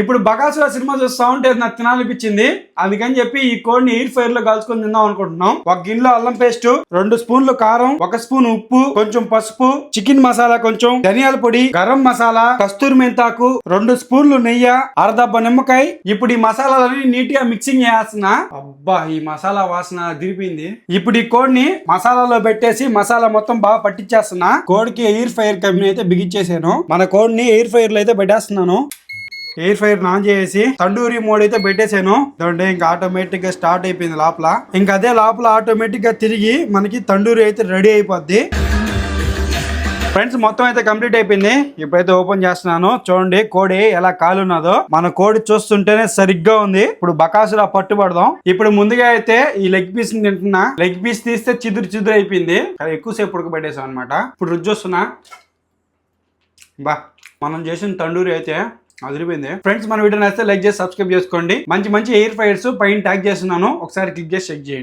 ఇప్పుడు బకాసుర సినిమా చూస్తా ఉంటే నాకు తినాలనిపించింది. అందుకని చెప్పి ఈ కోడిని ఎయిర్ ఫైర్లో కలుసుకొని తిందాం అనుకుంటున్నాం. ఒక గిన్నెలో అల్లం పేస్ట్ రెండు స్పూన్లు కారం ఒక స్పూన్ ఉప్పు కొంచెం పసుపు చికెన్ మసాలా కొంచెం ధనియాల పొడి గరం మసాలా కస్తూరి మెంతాకు రెండు స్పూన్లు నెయ్యి అరదబ్బ నిమ్మకాయ. ఇప్పుడు ఈ మసాలాలన్నీ నీట్గా మిక్సింగ్ చేయాల్సిన. అబ్బా ఈ మసాలా వాసన దిరిపింది ఇప్పుడు ఈ కోడిని మసాలాలో పెట్టేసి మసాలా మొత్తం బాగా పట్టించేస్తున్నా. కోడికి ఎయిర్ ఫైర్ కంపెనీ అయితే బిగించేసాను మన కోడిని ఎయిర్ ఫైర్లో అయితే పెట్టేస్తున్నాను. ఎయిర్ ఫైర్ ఆన్ చేసి తండూరి మోడ్ అయితే పెట్టేశాను. చూడండి ఇంకా ఆటోమేటిక్గా స్టార్ట్ అయిపోయింది లోపల. ఇంకా అదే లోపల ఆటోమేటిక్గా తిరిగి మనకి తండూరి అయితే రెడీ అయిపోద్ది. ఫ్రెండ్స్ మొత్తం అయితే కంప్లీట్ అయిపోయింది. ఇప్పుడైతే ఓపెన్ చేస్తున్నాను. చూడండి కోడి ఎలా కాలున్నదో మన కోడి చూస్తుంటేనే సరిగ్గా ఉంది. ఇప్పుడు బకాసులా పట్టుబడదాం. ఇప్పుడు ముందుగా అయితే ఈ లెగ్ పీస్ తింటున్నా. లెగ్ పీస్ తీస్తే చిదురు చిదురు అయిపోయింది. అది ఎక్కువసేపు ఉడకబెట్టేసాం అనమాట ఇప్పుడు రుచి చూస్తున్నా. బా మనం చేసిన తండూరి అయితే అదిరిపోయింది. ఫ్రెండ్స్ మన వీడియో నచ్చితే లైక్ చేసి సబ్స్క్రైబ్ చేసుకోండి. మంచి మంచి ఎయిర్ ఫైర్స్ పైన ట్యాగ్ చేస్తున్నాను. ఒకసారి క్లిక్ చేసి చెక్ చేయండి.